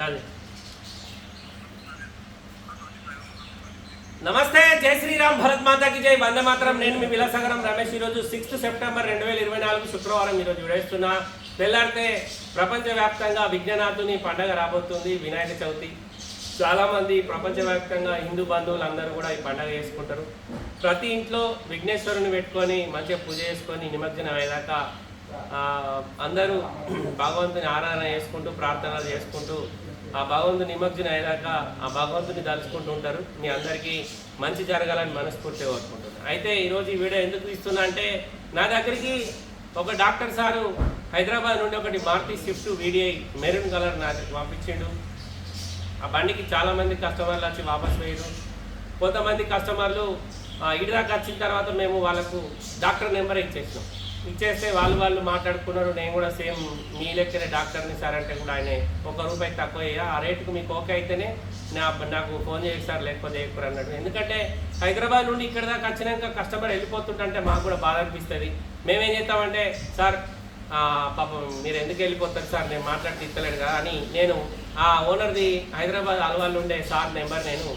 కాదు నమస్తే జై శ్రీరామ్ భరత్ మాతాకి జై. వంద మాత్రం. నేను మీ విలాసగరం రమేష్. ఈరోజు సిక్స్త్ సెప్టెంబర్ రెండు వేల ఇరవై నాలుగు శుక్రవారం ఈరోజు విడేస్తున్నా. తెల్లారితే ప్రపంచవ్యాప్తంగా విజ్ఞానాథుని పండగ రాబోతుంది వినాయక చవితి. చాలామంది ప్రపంచవ్యాప్తంగా హిందూ బంధువులు అందరూ కూడా ఈ పండగ చేసుకుంటారు. ప్రతి ఇంట్లో విఘ్నేశ్వరుని పెట్టుకొని మంచిగా పూజ చేసుకొని నిమజ్జనం అయ్యేదాకా అందరూ భగవంతుని ఆరాధన చేసుకుంటూ ప్రార్థనలు చేసుకుంటూ ఆ భగవంతుని నిమజ్జనం అయ్యాక ఆ భగవంతుని దలుచుకుంటూ ఉంటారు. మీ అందరికీ మంచి జరగాలని మనస్ఫూర్తిగా కోరుకుంటున్నాను. అయితే ఈరోజు ఈ వీడియో ఎందుకు ఇస్తున్నా అంటే నా దగ్గరికి ఒక డాక్టర్ సారు హైదరాబాద్ నుండి ఒకటి Maruti swift VDI maroon colour నాకు పంపించిండు. ఆ బండికి చాలామంది కస్టమర్లు వచ్చి వాపస్ వేయరు కొంతమంది కస్టమర్లు ఇడిదాకా ఇటు దాకా వచ్చిన తర్వాత మేము వాళ్ళకు డాక్టర్ నెంబర్ ఇచ్చేసినాం. ఇచ్చేస్తే వాళ్ళు వాళ్ళు మాట్లాడుకున్నారు. నేను కూడా సేమ్ మీ లెక్కనే డాక్టర్ని సార్ అంటే కూడా ఆయన. ఒక రూపాయి తక్కువ ఆ రేటుకు మీకు ఓకే అయితేనే నా నాకు ఫోన్ చేసి సార్ లేకపోతే చేయకూడదు అన్నాడు ఎందుకంటే హైదరాబాద్ నుండి ఇక్కడ దాకా వచ్చినాక కస్టమర్ వెళ్ళిపోతుంటే మాకు కూడా బాధ అనిపిస్తుంది. మేమేం చేస్తామంటే సార్ పాపం మీరు ఎందుకు వెళ్ళిపోతారు సార్? నేను మాట్లాడితే ఇస్తలేడు కదా అని నేను ఆ ఓనర్ది హైదరాబాద్ అలవాళ్ళు ఉండే సార్ నెంబర్ నేను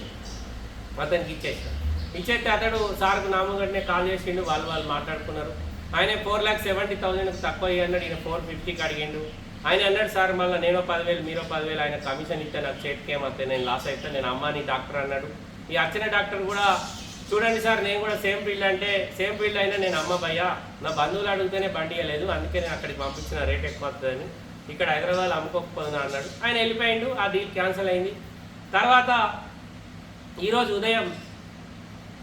అతనికి ఇచ్చేసాను. ఇచ్చేస్తే అతడు సార్కు నామగడినే కాల్ చేసిండు. వాళ్ళు వాళ్ళు మాట్లాడుకున్నారు. ఆయన ఫోర్ ల్యాక్ సెవెంటీ థౌజండ్ తక్కువ అయ్యి అన్నాడు ఈయన ఫోర్ ఫిఫ్టీకి అడిగిండు. ఆయన అన్నాడు సార్ మళ్ళీ నేను పదివేలు మీరు పదివేలు ఆయన కమిషన్ ఇస్తే నాకు చేతికి ఏమవుతాయి నేను లాస్ అయితే నేను అమ్మాని డాక్టర్ అన్నాడు. ఈ వచ్చిన డాక్టర్ కూడా చూడండి సార్ నేను కూడా సేమ్ ఫీల్డ్ అంటే సేమ్ ఫీల్డ్ అయినా నేను అమ్మ భయ్యా. నా బంధువులు అడిగితేనే బండి ఇవ్వలేదు అందుకే నేను అక్కడికి పంపించిన రేట్ ఎక్కువ అవుతుందని ఇక్కడ హైదరాబాద్ అమ్ముకోకపోతున్నా అన్నాడు. ఆయన వెళ్ళిపోయిండు. ఆ డీల్ క్యాన్సిల్ అయింది. తర్వాత ఈరోజు ఉదయం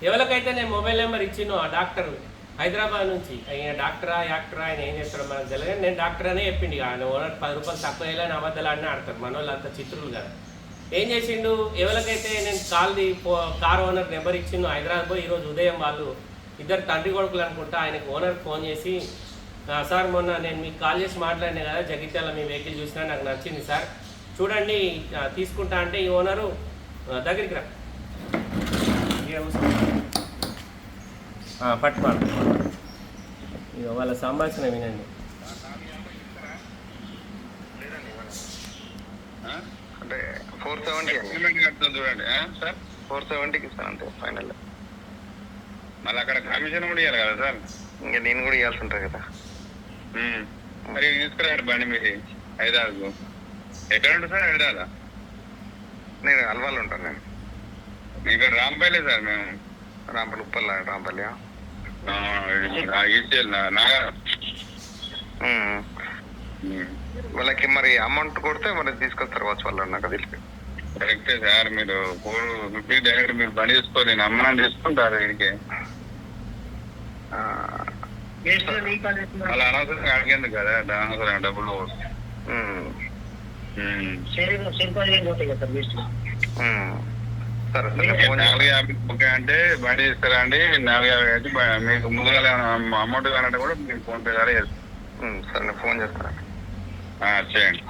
ఎవరికైతే నేను మొబైల్ నెంబర్ ఇచ్చినో ఆ డాక్టర్ హైదరాబాద్ నుంచి. ఆయన డాక్టరా యాక్టరా ఆయన ఏం చేస్తాడో మనకు తెలియదు నేను డాక్టర్ అనే చెప్పిండు. ఆయన ఓనర్ పది రూపాయలు తక్కువ వేయాలని అబద్ధాలు ఆడినా ఆడతారు మన వాళ్ళు అంత చిత్రులు కదా. ఏం చేసిండు? ఎవరికైతే నేను కాల్ది కార్ ఓనర్ నెంబర్ ఇచ్చిండు హైదరాబాద్ పోయి ఈరోజు ఉదయం వాళ్ళు ఇద్దరు తండ్రి కొడుకులు అనుకుంటా ఆయనకు ఓనర్ ఫోన్ చేసి సార్ మొన్న నేను మీకు కాల్ చేసి మాట్లాడినా కదా జగిత్యాల మీ వెహికల్ చూసినా నాకు నచ్చింది సార్. చూడండి తీసుకుంటా అంటే ఈ ఓనరు దగ్గరికి రా. పట్టుకోండి ఇక వాళ్ళ సంభాషణ వినండి. అంటే ఫోర్ సెవెంటీ చూడండి. ఆ, సార్ ఫోర్ సెవెంటీకి ఇస్తాను అంతే ఫైనల్ మళ్ళీ అక్కడ కమిషన్ కూడా ఇవ్వాలి కదా సార్ ఇంకా నేను కూడా ఇవ్వాల్సి ఉంటుంది కదా. మరి తీసుకురాడు బండి మీరు హైదరాబాద్కు ఎక్కడ ఉంటుంది సార్ హైదరాబాద్? నేను అల్వాల్ ఉంటాను నేను. ఇక్కడ రాంపల్లి సార్ మేము. రాంపల్లి ఉప్పల్ రాంపల్లి ఈసీఎల్ నాగర్ ఉమ్. ఉమ్. వాళ్ళకి మరి అమౌంట్ కొడితే మరి తీసుకొస్తారు వచ్చి వాళ్ళు నాకు తెలిసి కరెక్టే సార్ మీరు ఫిఫ్టీ డైరెక్ట్ మీరు బండి తీసుకోవాలి నేను అమ్మని తీసుకుంటారు వీడికి ఆ, అలా అనవసరంగా అడిగేందుకు కదా అనవసరంగా డబ్బులు. సరే నాలుగు యాభై ఓకే అంటే బండి తీసుకురా అండి? నాలుగు యాభై అయితే మీకు ముందుగా అమౌంట్ కావాలంటే కూడా మీకు ఫోన్ పే ద్వారా చేస్తాను ఉమ్, సరే నేను ఫోన్ చేస్తాను. ఆ, చేయండి.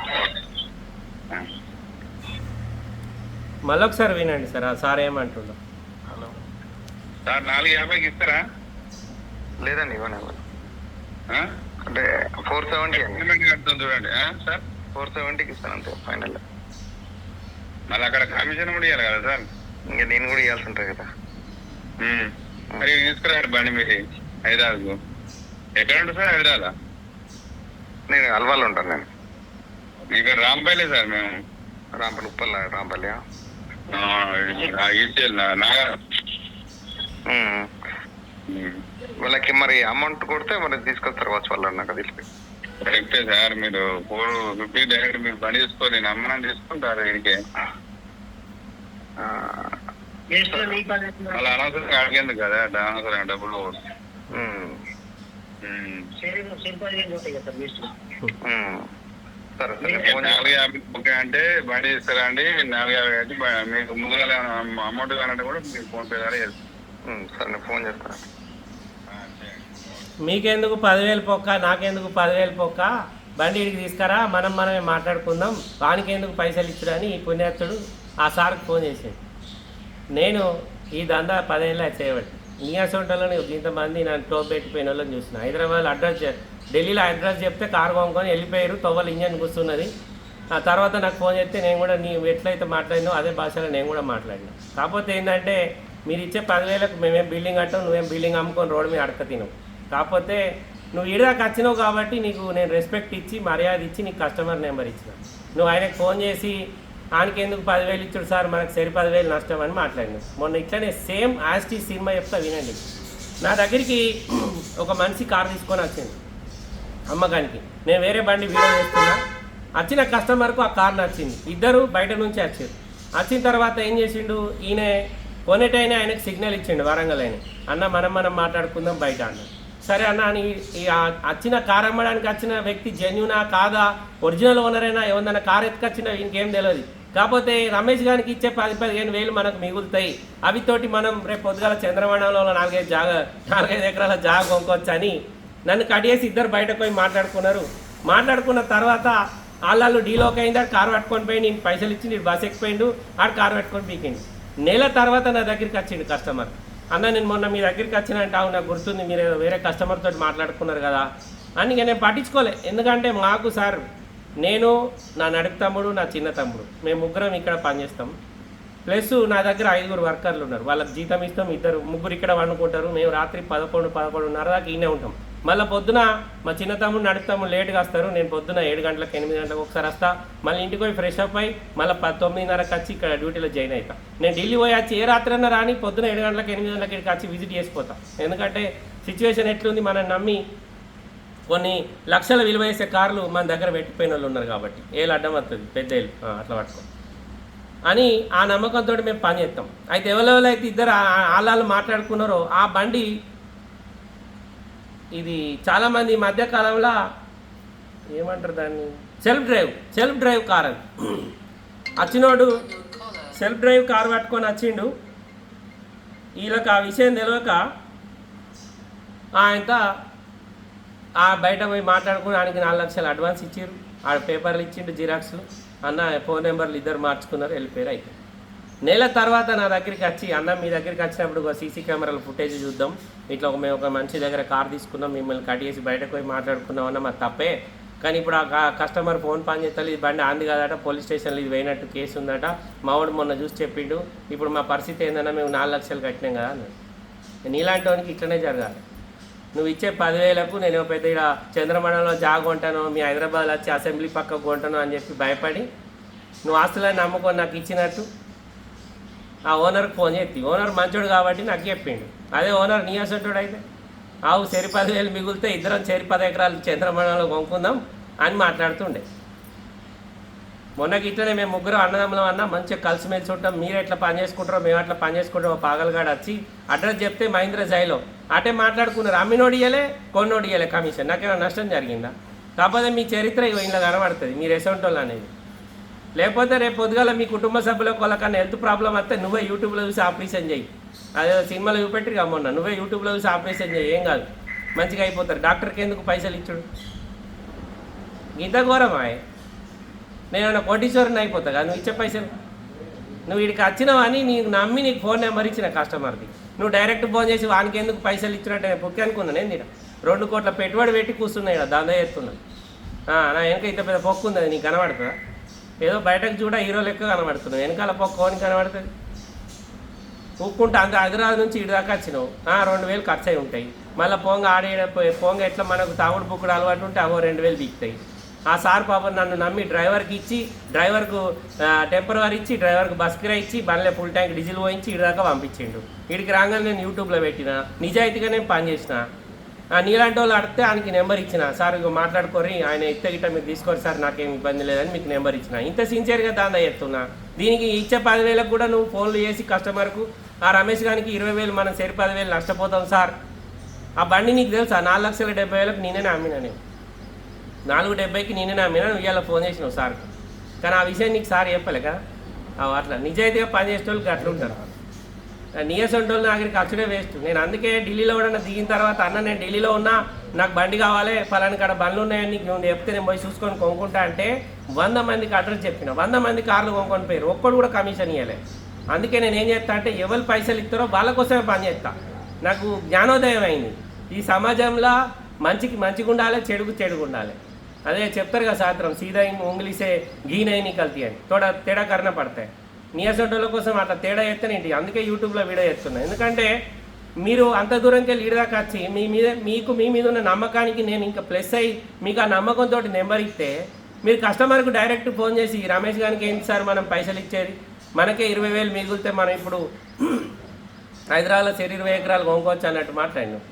మళ్ళొకసారి వినండి సార్ ఆ సార్ ఏమంటుండో. హలో. సార్ నాలుగు యాభైకి ఇస్తారా? లేదండి ఆ? అంటే ఫోర్ సెవెంటీ కడుతుంది చూడండి. సార్? ఫోర్ సెవెంటీకి ఇస్తాను అంతే ఫైనల్. మళ్ళీ అక్కడ కమిషన్ కూడా ఇవ్వాలి కదా సార్? ఇంకా నేను కూడా ఇవ్వాల్సి ఉంటుంది కదా. మరి తీసుకురాడు బండి మీరు హైదరాబాద్కు. ఎక్కడ ఉంటుంది సార్ హైదరాబాద్ నేను అల్వాల్ ఉంటాను నేను. ఇక్కడ రాంపల్లి సార్ మేము. రాంపల్లి ఉప్పల్ రాంపల్లి ఈసీఎల్ నాగర్. వాళ్ళకి మరి అమౌంట్ కొడితే మరి తీసుకొస్తారు వచ్చి వాళ్ళు నాకు తెలిసి కరెక్టే సార్ మీరు ఫోర్ ఫిఫ్టీ డైరెక్ట్ మీరు బండి తీసుకోవాలి నేను అమ్మని తీసుకుంటారు ఆ, అలా అనవసరంగా అడిగేందుకు కదా? అనవసరంగా డబ్బులు. సరే సరే. ఫోన్ నాలుగు యాభై ఓకే అంటే బండి తీసుకురా అండి నాలుగు యాభై బ- మీకు ముందుగా అమౌంట్ కావాలంటే కూడా మీకు ఫోన్ పే ద్వారా చేస్తాను సరే నేను ఫోన్ చేస్తాను. మీకెందుకు పదివేలు పొక్క? నాకెందుకు పదివేలు పొక్క? బండి ఇడికి తీసుకురా మనం మనమే మాట్లాడుకుందాం. వానికి ఎందుకు పైసలు ఇచ్చుడని ఈ పుణ్యాత్తుడు ఆ సార్కి ఫోన్ చేసాడు నేను ఈ దందా పదేళ్ళ చేయబట్టి నీ అసొంటోళ్ళని ఇంతమంది నన్ను టోప్ పెట్టిపోయిన వాళ్ళని చూసిన హైదరాబాద్ అడ్రస్ ఢిల్లీలో అడ్రస్ చెప్తే కారు కొనుక్కొని వెళ్ళిపోయారు తొవ్వలు ఇంజన్ కూర్చున్నది. ఆ తర్వాత నాకు ఫోన్ చేస్తే నేను కూడా నీ ఎట్లయితే మాట్లాడినో అదే భాషలో నేను కూడా మాట్లాడినా. కాకపోతే ఏంటంటే మీరు ఇచ్చే పదివేలకు మేమేం బిల్డింగ్ అంటాం నువ్వేం బిల్డింగ్ అమ్ముకొని రోడ్డు మీద అడక తినవు. కాకపోతే నువ్వు ఈడదాకా వచ్చినావు కాబట్టి నీకు నేను రెస్పెక్ట్ ఇచ్చి మర్యాద ఇచ్చి నీకు కస్టమర్ నెంబర్ ఇచ్చిన. నువ్వు ఆయనకు ఫోన్ చేసి ఆయనకి ఎందుకు పదివేలు ఇచ్చాడు సార్? మనకు సరి పదివేలు నష్టం అని మాట్లాడినావు మొన్న ఇట్లనే సేమ్ యాస్టీ సినిమా చెప్తా వినండి. నా దగ్గరికి ఒక మనిషి కార్ తీసుకొని వచ్చింది అమ్మకానికి. నేను వేరే బండి వీడియో చేస్తున్నా. వచ్చిన కస్టమర్కు ఆ కార్ నచ్చింది. ఇద్దరు బయట నుంచి వచ్చారు. వచ్చిన తర్వాత ఏం చేసిండు? ఈయన కొనేటైనా ఆయనకు సిగ్నల్ ఇచ్చిండు వరంగల్ ఆయన అన్న మనం మనం మాట్లాడుకుందాం బయట అన్న. సరే అన్న అని వచ్చిన కార్ అమ్మడానికి వచ్చిన వ్యక్తి జెన్యునా కాదా? ఒరిజినల్ ఓనరేనా ఏమన్నా కార్ ఎత్తుకొచ్చిన ఇంకేం తెలియదు కాకపోతే రమేష్ గారికి ఇచ్చే పది పదిహేను వేలు మనకు మిగులుతాయి. అవితోటి మనం రేపు పొద్దుగాల చంద్రవనంలో నాలుగైదు జాగ నాలుగైదు ఎకరాల జాగ కొనుక్కోవచ్చు అని నన్ను కడిగేసి ఇద్దరు బయటకు పోయి మాట్లాడుకున్నారు. మాట్లాడుకున్న తర్వాత వాళ్ళు డీలోకి అయింది? ఆడు కారు పట్టుకొని పోయి నేను పైసలు ఇచ్చి నేను బస్ ఎక్కిపోయిండు. ఆడు కారు పట్టుకొని పీకిండు. నెల తర్వాత నా దగ్గరికి వచ్చిండు కస్టమర్. అన్న నేను మొన్న మీ దగ్గరికి వచ్చినంటే అవును నాకు గుర్తుంది మీరు వేరే కస్టమర్ తోటి మాట్లాడుకున్నారు కదా. అని నేను పట్టించుకోలే. ఎందుకంటే మాకు సార్ నేను నా నడుపు తమ్ముడు నా చిన్న తమ్ముడు. మేము ముగ్గురం ఇక్కడ పనిచేస్తాం. ప్లస్ నా దగ్గర ఐదుగురు వర్కర్లు ఉన్నారు. వాళ్ళకి జీతం ఇస్తాం ఇద్దరు ముగ్గురు ఇక్కడ వండుకుంటారు. మేము రాత్రి పదకొండు పదకొండున్నర దాకా ఈయనే ఉంటాం. మళ్ళీ పొద్దున మా చిన్న తమ్ముడు నడుపు తమ్ముడు లేట్గా వస్తారు నేను పొద్దున ఏడు గంటలకు ఎనిమిది గంటలకు ఒకసారి వస్తా. మళ్ళీ ఇంటికి పోయి ఫ్రెష్ అప్ అయ్యి మళ్ళీ తొమ్మిదిన్నరకు వచ్చి ఇక్కడ డ్యూటీలో జాయిన్ అవుతా నేను ఢిల్లీ పోయి వచ్చి ఏ రాత్రి అన్నా రాని పొద్దున ఏడు గంటలకు ఎనిమిది గంటలకు ఇక్కడికి వచ్చి విజిట్ చేసిపోతా. ఎందుకంటే సిచ్యువేషన్ ఎట్లుంది మనం నమ్మి కొన్ని లక్షల విలువ వేసే కార్లు మన దగ్గర పెట్టిపోయిన వాళ్ళు ఉన్నారు కాబట్టి. ఏళ్ళు అడ్డం వస్తుంది పెద్ద ఏళ్ళు. అట్లా పట్టుకో. అని ఆ నమ్మకంతో మేము పని చేస్తాం. అయితే ఎవరెవరు అయితే ఇద్దరు ఆళ్ళు మాట్లాడుకున్నారో ఆ బండి ఇది చాలామంది ఈ ఏమంటారు దాన్ని? Self drive self drive car అది. వచ్చినోడు సెల్ఫ్ డ్రైవ్ కార్ పట్టుకొని వచ్చిండు. వీళ్ళకి ఆ విషయం తెలియక ఆయన ఆ బయట పోయి మాట్లాడుకుని ఆయనకి నాలుగు లక్షలు అడ్వాన్స్ ఇచ్చారు. ఆడ పేపర్లు ఇచ్చిండు జిరాక్స్లు అన్న ఫోన్ నెంబర్లు ఇద్దరు మార్చుకున్నారు వెళ్ళిపోయారు అయితే నెల తర్వాత నా దగ్గరికి వచ్చి అన్న మీ దగ్గరికి వచ్చినప్పుడు ఒక సీసీ కెమెరాల ఫుటేజ్ చూద్దాం. ఇట్లా ఒక మేము ఒక మంచి దగ్గర కార్ తీసుకున్నాం మిమ్మల్ని కట్ చేసి బయటకు పోయి మాట్లాడుకున్నాం అన్న మాకు తప్పే. కానీ ఇప్పుడు ఆ కస్టమర్ ఫోన్ పని చేస్తారు ఇది బండి ఆంది కాదట పోలీస్ స్టేషన్లో ఇది పోయినట్టు కేసు ఉందట. మావాడు మొన్న చూసి చెప్పిండు ఇప్పుడు మా పరిస్థితి ఏందన్నా మేము నాలుగు లక్షలు కట్టినాం కదా అన్నాడు. నీలాంటి వానికి ఇట్లనే జరగాలి. నువ్వు ఇచ్చే పదివేలకు నేను పెద్ద ఇక్కడ చంద్రమండలంలో జాగ్ కొంటాను మీ హైదరాబాద్ వచ్చి అసెంబ్లీ పక్కకు కొంటాను అని చెప్పి భయపడి నువ్వు ఆస్తులని నమ్ముకొని నాకు ఇచ్చినట్టు ఆ ఓనర్కి ఫోన్ చేసి ఓనర్ మంచోడు కాబట్టి నాకు చెప్పిండు. అదే ఓనర్ నీ అసంటోడు అయితే. ఆవు చెరి పదివేలు మిగిలితే ఇద్దరం చెరి పది ఎకరాలు చంద్రమండలంలో కొనుక్కుందాం అని మాట్లాడుతుండే. మొన్నకి ఇట్లనే మేము ముగ్గురు అన్నదమ్ములం అన్న మంచిగా కలిసిమెలిసి ఉంటాం. మీరు ఎట్లా పని చేసుకుంటారో మేము అట్లా పని చేసుకుంటాం పాగలగాడు వచ్చి అడ్రస్ చెప్తే మహేంద్ర జైలో. అటే మాట్లాడుకున్నారు. అమ్మినోడు ఇయ్యలే కొన్నోడు ఇయ్యలే కమిషన్. నాకేమైనా నష్టం జరిగిందా? కాకపోతే మీ చరిత్ర ఇగో ఇంట్లో కనబడుతుంది. మీరు ఎసంటోళ్ళు అనేది. లేకపోతే రేపు పొద్దుగాల మీ కుటుంబ సభ్యులకు వాళ్ళకన్నా హెల్త్ ప్రాబ్లం వస్తే నువ్వే యూట్యూబ్లో చూసి ఆపరేషన్ చేయి. అదే సినిమాలో చూపెట్టి మొన్న. నువ్వే యూట్యూబ్లో చూసి ఆపరేషన్ చేయి. ఏం కాదు. మంచిగా అయిపోతారు. డాక్టర్కి ఎందుకు పైసలు ఇచ్చుడు? గీత ఘోరమా? నేను ఏమైనా కోటీశ్వరుని అయిపోతా కదా నువ్వు ఇచ్చే పైసలు? నువ్వు వీడికి వచ్చినావని నీకు నమ్మి నీకు ఫోన్ నెంబర్ ఇచ్చిన కస్టమర్ది నువ్వు డైరెక్ట్ ఫోన్ చేసి వానికి ఎందుకు పైసలు ఇచ్చినట్టు నేను పొక్కి అనుకున్నాను ఏంది రెండు కోట్ల పెట్టుబడి పెట్టి కూర్చున్నాయి ఇక్కడ దందా చేస్తున్నాను నా వెనక ఇంత పెద్ద పొక్కు ఉంది అది నీకు కనబడుతుందా? ఏదో బయటకు చూడ హీరో లెక్క కనబడుతున్నావు వెనకాల పొక్క అని కనబడుతుంది? పొక్కుంటే అంత హైదరాబాద్ నుంచి ఇటు దాకా వచ్చినావు. రెండు వేలు ఖర్చు అయి ఉంటాయి. మళ్ళీ పొంగ ఆడే పొంగ ఎట్లా మనకు తాగుడు పుక్కుడు అలవాటు ఉంటే అవో రెండు వేలు దిగుతాయి ఆ సార్ పాపం నన్ను నమ్మి డ్రైవర్కి ఇచ్చి డ్రైవర్కు టెంపరవరీ ఇచ్చి డ్రైవర్కి బస్ కిరా ఇచ్చి బండ్లే ఫుల్ ట్యాంక్ డీజిల్ పోయించి ఇటు దాకా పంపించిండు. ఇడికి రాగానే నేను యూట్యూబ్లో పెట్టిన నిజాయితీగా నేను పని చేసిన. నీలాంటి వాళ్ళు అడిగితే ఆయనకి నెంబర్ ఇచ్చిన. సార్ ఇక మాట్లాడుకోరి ఆయన ఇస్తే గిట్ట మీరు తీసుకోరు సార్ నాకేం ఇబ్బంది లేదని మీకు నెంబర్ ఇచ్చిన. ఇంత సిన్సియర్గా దాందా చెప్తున్నా దీనికి ఇచ్చే పదివేలకు కూడా నువ్వు ఫోన్లు చేసి కస్టమర్కు ఆ రమేష్ గారికి ఇరవై వేలు మనం సరి పదివేలు నష్టపోతాం సార్. ఆ బండి నీకు తెలుసా? నాలుగు లక్షల డెబ్బై వేలకు నేనే అమ్మినా నేను. నాలుగు డెబ్బైకి నేనే అమ్మినా నువ్వు ఇవాళ ఫోన్ చేసినావు సార్ కానీ ఆ విషయం నీకు సార్ చెప్పలే కదా? అట్లా. నిజాయితీగా పనిచేసే వాళ్ళకి అట్లా ఉంటారు. నియర్స్ వాళ్ళు నాకు ఖర్చుడే వేస్ట్. నేను అందుకే ఢిల్లీలో కూడా దిగిన తర్వాత అన్న నేను ఢిల్లీలో ఉన్నా నాకు బండి కావాలి ఫలాని కాడ బండ్లు ఉన్నాయని నీకు నువ్వు చెప్తే నేను పోయి చూసుకొని కొనుక్కుంటా అంటే వంద మందికి అడ్రస్ చెప్పిన. వంద మంది కార్లు కొనుక్కొని పోయారు ఒక్కడు కూడా కమిషన్ ఇవ్వలే అందుకే నేను ఏం చేస్తా అంటే ఎవరు పైసలు ఇస్తారో వాళ్ళ కోసమే పని చేస్తా. నాకు జ్ఞానోదయం అయింది. ఈ సమాజంలో మంచికి మంచిగా ఉండాలి చెడుకు చెడుగు ఉండాలి అదే చెప్తారు కదా సాత్రం సీదా ఉంగిలిసే ఉంగ్లీసే గీ నై అని. తోడ తేడా కరణ పడతాయి. నియాసోటోల కోసం అట్లా తేడా ఎత్తనేంటి? అందుకే యూట్యూబ్లో వీడియో ఎత్తున్నా. ఎందుకంటే మీరు అంత దూరంకి వెళ్ళి దాకా వచ్చి మీ మీద మీకు మీ మీద ఉన్న నమ్మకానికి నేను ఇంకా ప్లస్ అయ్యి మీకు ఆ నమ్మకంతో నెంబర్ ఇస్తే మీరు కస్టమర్కు డైరెక్ట్ ఫోన్ చేసి రమేష్ గారికి ఏంటి సార్ మనం పైసలు ఇచ్చేది? మనకే ఇరవై వేలు మిగిలితే మనం ఇప్పుడు హైదరాబాద్లో సరి ఇరవై ఎకరాలు కొనుక్కోవచ్చు అన్నట్టు మాట్లాడినాం.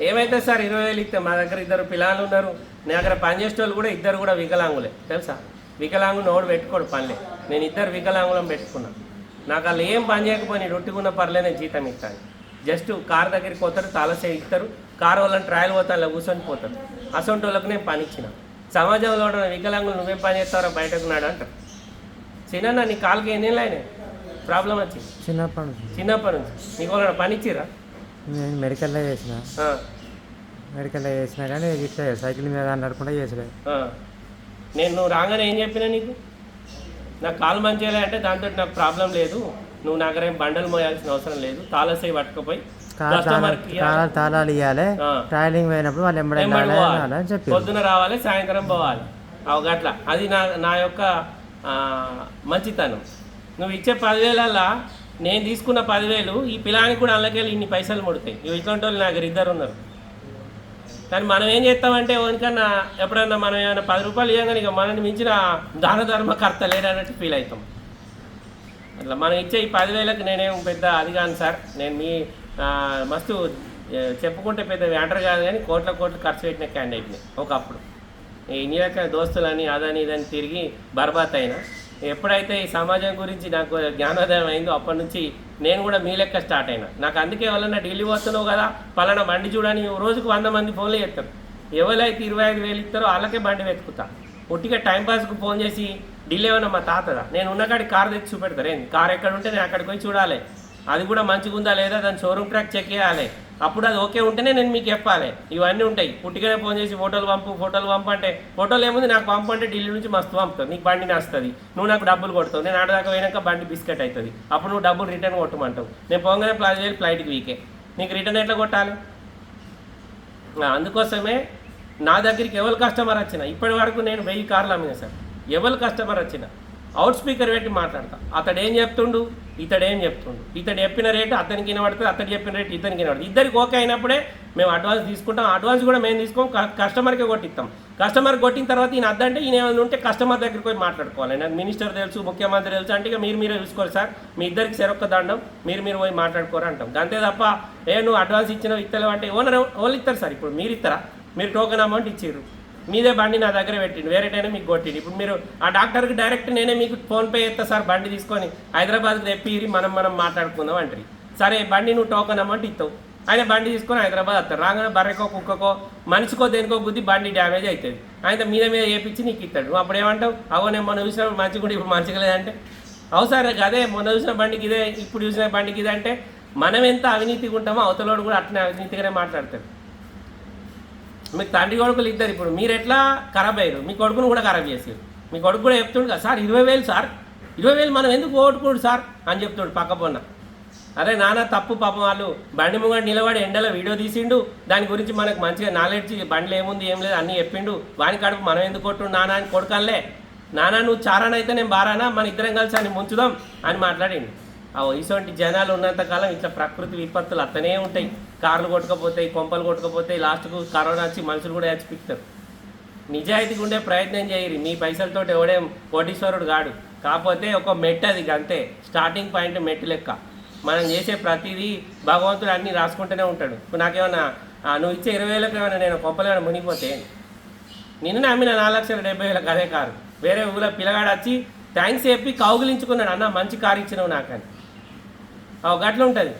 ఏమైతే సార్ ఇరవై వేలు ఇస్తే మా దగ్గర ఇద్దరు పిల్లలు ఉన్నారు. నా దగ్గర పనిచేసే వాళ్ళు కూడా ఇద్దరు కూడా వికలాంగులే. తెలుసా? వికలాంగుని నోడు పెట్టుకోడు పనిలే. నేను ఇద్దరు వికలాంగులం పెట్టుకున్నా. నాకు వాళ్ళు ఏం పని చేయకపోయి రొట్టుకున్న పర్లేదు నేను జీతం ఇస్తాను. జస్ట్ కార్ దగ్గరికి పోతారు తాళసే ఇస్తారు. కార్ వాళ్ళని ట్రయల్ పోతారు అలా కూర్చొని పోతారు. అసొంటి వాళ్ళకి నేను పని ఇచ్చిన. సమాజంలో ఉన్న వికలాంగులు నువ్వేం పని చేస్తారో బయటకు నాడు అంటారు. చిన్న నీ కాలుకి ఎన్ని ప్రాబ్లం వచ్చింది చిన్నప్పటి నుంచి. చిన్నప్పటి నుంచి. నీకు వాళ్ళ పని ఇచ్చిరా నేను మెడికల్లో చేసిన. మెడికల్లో చేసిన కానీ ఇట్లా సైకిల్ మీద నడకుండా చేసలేదు ఆ. నేను నువ్వు రాగానే ఏం చెప్పినా నీకు? నాకు కాలు మంచిగా అంటే దాంతో నాకు ప్రాబ్లం లేదు. నువ్వు నాగరేం బండలు మోయాల్సిన అవసరం లేదు. తాళసై పట్టుకుపోయి తాళాలు ఇవ్వాలి. ట్రావెలింగ్ పోయినప్పుడు వాళ్ళు ఎంబడి వెంబడి వెళ్ళాలి పోవాలి. అని చెప్పి పొద్దున రావాలి సాయంత్రం పోవాలి. అవు గట్ల అది నా నా యొక్క మంచితనం. నువ్వు ఇచ్చే పదివేలల్లా నేను తీసుకున్న పదివేలు ఈ పిలానికి కూడా అందులోకెళ్ళి ఇన్ని పైసలు ముడతాయి. ఇవి ఇట్లాంటి వాళ్ళు నాకు ఇద్దరు ఉన్నారు. కానీ మనం ఏం చేస్తామంటే ఎవరికన్నా ఎప్పుడన్నా మనం ఏమైనా పది రూపాయలు ఇవ్వగానే ఇక మనని మించిన దాన ధర్మకర్త లేడన్నట్టు ఫీల్ అవుతాం. అట్లా మనం ఇచ్చే ఈ పదివేలకు నేనేం పెద్ద అది కాను సార్. నేను మీ మస్తు చెప్పుకుంటే పెద్ద వ్యాటర్ కాదు కానీ కోట్ల కోట్లు ఖర్చు పెట్టిన క్యాండిడేట్ని ఒకప్పుడు. ఇన్ని రకాల దోస్తులని అదని ఇదని తిరిగి బర్బాత్ అయినా ఎప్పుడైతే ఈ సమాజం గురించి నాకు జ్ఞానోదయం అయిందో అప్పటి నుంచి నేను కూడా మీ లెక్క స్టార్ట్ అయినా. నాకు అందుకే ఎవరన్నా ఢిల్లీ వస్తున్నావు కదా పలానా బండి చూడని రోజుకు వంద మంది ఫోన్లు చేస్తారు. ఎవరైతే ఇరవై ఐదు వేలు ఇస్తారో వాళ్ళకే బండి వెతుకుతా. ఒట్టిగా టైంపాస్కి ఫోన్ చేసి ఢిల్లీ ఏమన్నా మా తాతదా? నేను ఉన్నకాడికి కార్ తెచ్చి చూపెడతారు ఏంది కార్ ఎక్కడ ఉంటే నేను అక్కడికి పోయి చూడాలి. అది కూడా మంచిగా ఉందా లేదా? దాని షోరూమ్ ట్రాక్ చెక్ చేయాలి. అప్పుడు అది ఓకే ఉంటేనే నేను మీకు చెప్పాలి. ఇవన్నీ ఉంటాయి. పుట్టిగానే ఫోన్ చేసి ఫోటోలు పంపు ఫోటోలు పంపు అంటే ఫోటోలు ఏముంది? నాకు పంపు అంటే ఢిల్లీ నుంచి మస్తు పంపుతావు నీకు బండి నస్తుంది నువ్వు నాకు డబ్బులు కొడతావు. నేను ఆడదాకా పోయినాక బండి బిస్కెట్ అవుతుంది. అప్పుడు నువ్వు డబ్బులు రిటర్న్ కొట్టమంటావు. నేను పోగానే ప్లాన్ చేయాలి ఫ్లైట్కి వీకే. నీకు రిటర్న్ ఎట్లా కొట్టాలి? అందుకోసమే నా దగ్గరికి ఎవరు కస్టమర్ వచ్చిన ఇప్పటి వరకు నేను వెయ్యి కార్లు అమ్మిన సార్. ఎవరు కస్టమర్ వచ్చిన అవుట్ స్పీకర్ పెట్టి మాట్లాడతా. అతడు ఏం చెప్తుండు? ఇతడు ఏం చెప్తుండు. ఇతడు చెప్పిన రేటు అతనికి వినబడుతుంది అతడు చెప్పిన రేటు ఇతనికి వినబడుతుంది. ఇద్దరికి ఓకే అయినప్పుడే మేము అడ్వాన్స్ తీసుకుంటాం. అడ్వాన్స్ కూడా మేము తీసుకోం కస్టమర్కే కొట్టిస్తాం. కస్టమర్ కొట్టిన తర్వాత ఈయన అద్దంటే ఈయన ఏమైనా ఉంటే కస్టమర్ దగ్గరికి పోయి మాట్లాడుకోవాలి. నాకు మినిస్టర్ తెలుసు ముఖ్యమంత్రి తెలుసు అంటే ఇక మీరు మీరే చూసుకోవాలి సార్. మీ ఇద్దరికి సెరొక్క దండం మీరు మీరు పోయి మాట్లాడుకోరు అంటాం. అంతే తప్ప ఏ నువ్వు అడ్వాన్స్ ఇచ్చినావు ఇస్తలేవు అంటే ఓనర్ వాళ్ళు ఇస్తారు సార్ ఇప్పుడు? మీరు ఇస్తారా? మీరు టోకెన్ అమౌంట్ ఇచ్చారు మీదే బండి నా దగ్గర పెట్టిండు వేరేటైనా మీకు కొట్టిండు. ఇప్పుడు మీరు ఆ డాక్టర్కి డైరెక్ట్ నేనే మీకు ఫోన్పే చేస్తా సార్ బండి తీసుకొని హైదరాబాద్కి తెప్పిరి మనం మనం మాట్లాడుకుందాం అంటారు. సరే బండి నువ్వు టోకెన్ అమౌంట్ ఇస్తావు ఆయన బండి తీసుకొని హైదరాబాద్ వస్తారు. రాగానే బర్రెకో కుక్కకో మనిషికో దేనికో బుద్ధి బండి డ్యామేజ్ అవుతుంది ఆయన మీద మీద వేపించి నీకు ఇస్తాడు నువ్వు అప్పుడు ఏమంటావు? అవో నేను మొన్న చూసిన మంచిగా ఇప్పుడు మంచిగా లేదంటే? అవసరం అదే మొన్న చూసిన బండికి ఇదే ఇప్పుడు చూసిన బండికి ఇదే అంటే మనం ఎంత అవినీతిగా ఉంటామో అవతలోడు కూడా అట్లనే అవినీతిగానే మాట్లాడతాడు. మీకు తండ్రి కొడుకులు ఇద్దరు ఇప్పుడు. మీరు ఎట్లా ఖరాబ్ అయ్యారు? మీ కొడుకును కూడా ఖరాబ్ చేసారు మీ కొడుకు కూడా చెప్తుండు కదా సార్ ఇరవై వేలు సార్ ఇరవై వేలు మనం ఎందుకు పోగొట్టుకోడు సార్? అని చెప్తుండు పక్క పొన్న. అరే నాన్న తప్పు పాపం వాళ్ళు. బండి ముంగడు నిలబడి ఎండలో వీడియో తీసిండు. దాని గురించి మనకు మంచిగా నాలెడ్జ్ బండ్లు ఏముంది ఏం లేదు అన్నీ చెప్పిండు. వాని కడుపు మనం ఎందుకు కొట్టు నాన్న అని కొడుకల్లే. నాన్న నువ్వు చారానైతే నేను బారానా? మన ఇద్దరం కలిసి అని ముంచుదాం అని మాట్లాడిండు. ఆ ఇటువంటి జనాలు ఉన్నంతకాలం ఇట్లా ప్రకృతి విపత్తులు అత్తనే ఉంటాయి. కార్లు కొట్టుకపోతాయి కొంపలు కొట్టుకపోతాయి లాస్ట్కు కరోనా వచ్చి మనుషులు కూడా చచ్చిపిస్తారు నిజాయితీగా ఉండే ప్రయత్నం చేయరు. మీ పైసలతో ఎవడేం కోటీశ్వరుడు కాడు. కాకపోతే ఒక మెట్ అది అంతే. స్టార్టింగ్ పాయింట్ మెట్టు లెక్క. మనం చేసే ప్రతిదీ భగవంతుడు అన్నీ రాసుకుంటూనే ఉంటాడు. ఇప్పుడు నాకేమన్నా నువ్వు ఇచ్చే ఇరవై వేలకు ఏమైనా నేను కొంపలు ఏమైనా మునిగిపోతే నిన్న నమ్మిన నాలుగు లక్షల డెబ్బై వేలకు అదే కారు. వేరే ఊళ్ళో పిల్లగాడు వచ్చి థ్యాంక్స్ చెప్పి కౌగులించుకున్నాడు. అన్న మంచి కారు ఇచ్చినావు నాకని. ఒక గట్ల ఉంటుంది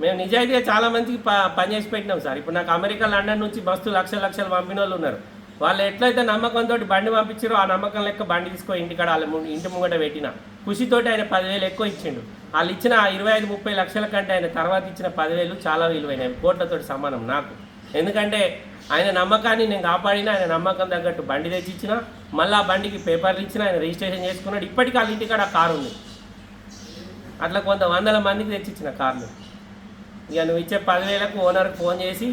మేము నిజాయితీగా చాలా మందికి ప పని చేసి పెట్టినాం సార్. ఇప్పుడు నాకు అమెరికా లండన్ నుంచి మస్తు లక్షల లక్షలు పంపిన వాళ్ళు ఉన్నారు. వాళ్ళు ఎట్లయితే నమ్మకంతో బండి పంపించారో ఆ నమ్మకం లెక్క బండి తీసుకో ఇంటికాడ వాళ్ళ ఇంటి ముంగట పెట్టిన. ఖుషితోటి ఆయన పదివేలు ఎక్కువ ఇచ్చిండు. వాళ్ళు ఇచ్చిన ఆ ఇరవై ఐదు ముప్పై లక్షల కంటే ఆయన తర్వాత ఇచ్చిన పదివేలు చాలా విలువైనవి. కోట్లతోటి సమానం నాకు. ఎందుకంటే ఆయన నమ్మకాన్ని నేను కాపాడిన ఆయన నమ్మకం తగ్గట్టు బండి తెచ్చి ఇచ్చిన మళ్ళీ ఆ బండికి పేపర్లు ఇచ్చిన ఆయన రిజిస్ట్రేషన్ చేసుకున్నాడు. ఇప్పటికీ వాళ్ళ ఇంటికాడ ఆ కారు ఉంది. అట్లా కొంత వందల మందికి తెచ్చిచ్చిన కార్లు. ఇక నువ్వు ఇచ్చే పదివేలకు ఓనర్కి ఫోన్ చేసి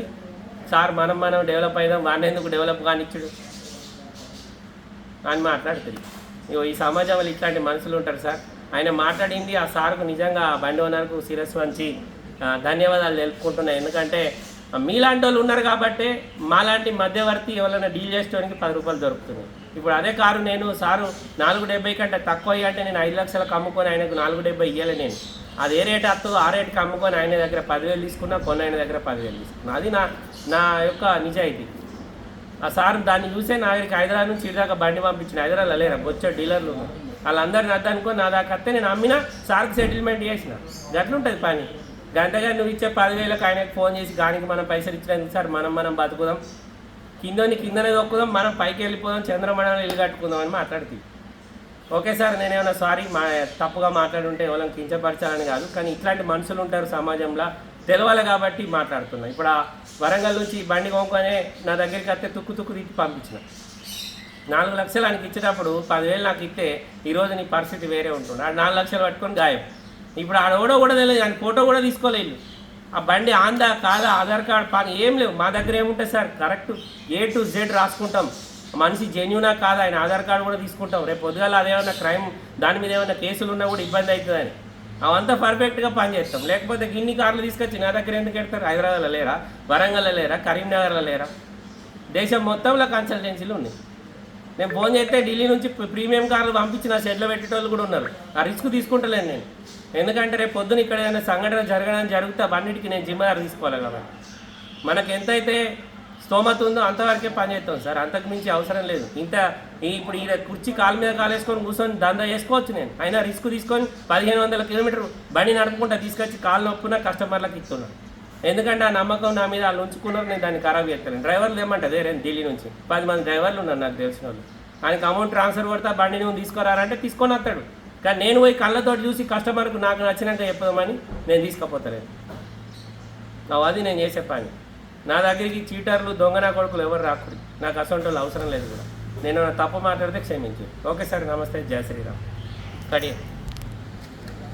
సార్ మనం మనం డెవలప్ అయిదాం వాడిని ఎందుకు డెవలప్ కానిచ్చుడు? అని మాట్లాడుతుంది. ఇగో ఈ సమాజంలో ఇట్లాంటి మనుషులు ఉంటారు సార్. ఆయన మాట్లాడింది ఆ సార్కు నిజంగా బండి ఓనర్కు శిరస్సు మంచి ధన్యవాదాలు తెలుపుకుంటున్నాయి. ఎందుకంటే మీలాంటి వాళ్ళు ఉన్నారు కాబట్టి మాలాంటి మధ్యవర్తి ఎవరైనా డీల్ చేసుకోవడానికి పది రూపాయలు దొరుకుతున్నాయి. ఇప్పుడు అదే కారు నేను సారు నాలుగు డెబ్బై కంటే తక్కువ అయ్యి అంటే నేను ఐదు లక్షలకు అమ్ముకొని ఆయనకు నాలుగు డెబ్బై ఇయ్యలే నేను. అది ఏ రేట్ వస్తుందో ఆ రేట్కి అమ్ముకొని ఆయన దగ్గర పదివేలు తీసుకున్నా కొన్ని ఆయన దగ్గర పదివేలు తీసుకున్నా. అది నా నా యొక్క నిజాయితీ. ఆ సార్ దాన్ని చూసే నా దగ్గరికి హైదరాబాద్ నుంచి ఇదాకా బండి పంపించిన హైదరాబాద్లో లేరా? బొచ్చే డీలర్లు. వాళ్ళందరిని అద్దనుకో నా దాకా అత్తే నేను అమ్మినా సార్కి సెటిల్మెంట్ చేసిన. గట్లుంటుంది పని. గంటగా నువ్వు ఇచ్చే పదివేలకు ఆయనకు ఫోన్ చేసి గానికి మనం పైసలు ఇచ్చినందుకు సార్ మనం మనం బతుకుదాం. కిందని కిందనే దొక్కుదాం మనం పైకి వెళ్ళిపోదాం చంద్రమండలం ఇల్లు కట్టుకుందాం అని మాట్లాడుతుంది ఓకే సార్ నేనేమైనా సారీ మా తప్పుగా మాట్లాడుంటే ఎవరైనా కించపరచాలని కాదు కానీ ఇట్లాంటి మనుషులు ఉంటారు సమాజంలో. తెలవాలి కాబట్టి మాట్లాడుతున్నా. ఇప్పుడు ఆ వరంగల్ నుంచి బండి కొనుక్కొనే నా దగ్గరికి వస్తే తుక్కు తుక్కు తిప్పి పంపించిన. నాలుగు లక్షలు ఆయనకి ఇచ్చేటప్పుడు పదివేలు నాకు ఇస్తే ఈరోజు నీ పరిస్థితి వేరే ఉంటుంది. ఆ నాలుగు లక్షలు పట్టుకొని గాయం. ఇప్పుడు ఆడోడో కూడా తెలియదు ఆయన ఫోటో కూడా తీసుకోలేదు ఆ బండి ఆందా కాదా ఆధార్ కార్డ్ పాన్ ఏం లేవు. మా దగ్గర ఏముంటుంది sir? Correct A to Z రాసుకుంటాం. మనిషి జెన్యునా కాదు ఆయన ఆధార్ కార్డు కూడా తీసుకుంటాం. రేపు పొద్దుగాల అదేమన్నా క్రైమ్ దాని మీద ఏమైనా కేసులు ఉన్నా కూడా ఇబ్బంది అవుతుందని. అవంతా పర్ఫెక్ట్గా పనిచేస్తాం లేకపోతే గిన్ని కార్లు తీసుకొచ్చి నా దగ్గర ఎందుకు పెడతారు? హైదరాబాద్లో లేరా? వరంగల్లో లేరా? కరీంనగర్లో లేరా? దేశం మొత్తంలో కన్సల్టెన్సీలు ఉన్నాయి. నేను ఫోన్ చేస్తే ఢిల్లీ నుంచి ప్రీమియం కార్లు పంపించి నా షెడ్లో పెట్టేటోళ్ళు కూడా ఉన్నారు. ఆ రిస్క్ తీసుకుంటలేను నేను. ఎందుకంటే రేపు పొద్దున ఇక్కడ ఏదైనా సంఘటన జరగడం జరిగితే అన్నిటికీ నేను జిమ్మదారు తీసుకోవాలి కాబట్టి మనకు ఎంతైతే స్తోమత ఉందో అంతవరకే పని చేస్తాం సార్. అంతకు మించి అవసరం లేదు. ఇంత ఇప్పుడు ఈ కుర్చీ కాలు మీద కాలు వేసుకొని కూర్చొని దందా చేసుకోవచ్చు నేను. అయినా రిస్క్ తీసుకొని పదిహేను వందల కిలోమీటర్ బండి నడుపుకుంటా తీసుకొచ్చి కాలు నొప్పున కస్టమర్లకు ఇస్తున్నాను ఎందుకంటే ఆ నమ్మకం నా మీద వాళ్ళు ఉంచుకున్నారు నేను దాన్ని ఖరాబ్ చేస్తాను డ్రైవర్లు ఏమంటుంది రేపు ఢిల్లీ నుంచి పది మంది డ్రైవర్లు ఉన్నారు నాకు తెలిసిన వాళ్ళు. ఆయనకి అమౌంట్ ట్రాన్స్ఫర్ కొడతా బండి నువ్వు తీసుకురారంటే తీసుకొని వస్తాడు. కానీ నేను పోయి కళ్ళతోటి చూసి కస్టమర్కు నాకు నచ్చినాక చెప్పదామని నేను తీసుకుపోతలేను నా అది నేను చేసే పని. నా దగ్గరికి చీటర్లు దొంగ నా కొడుకులు ఎవరు రాకూడదు. నాకు అసలు అవసరం లేదు కూడా. నేను తప్పు మాట్లాడితే క్షమించు. ఓకే సార్ నమస్తే. జయ శ్రీరామ్. కడియం.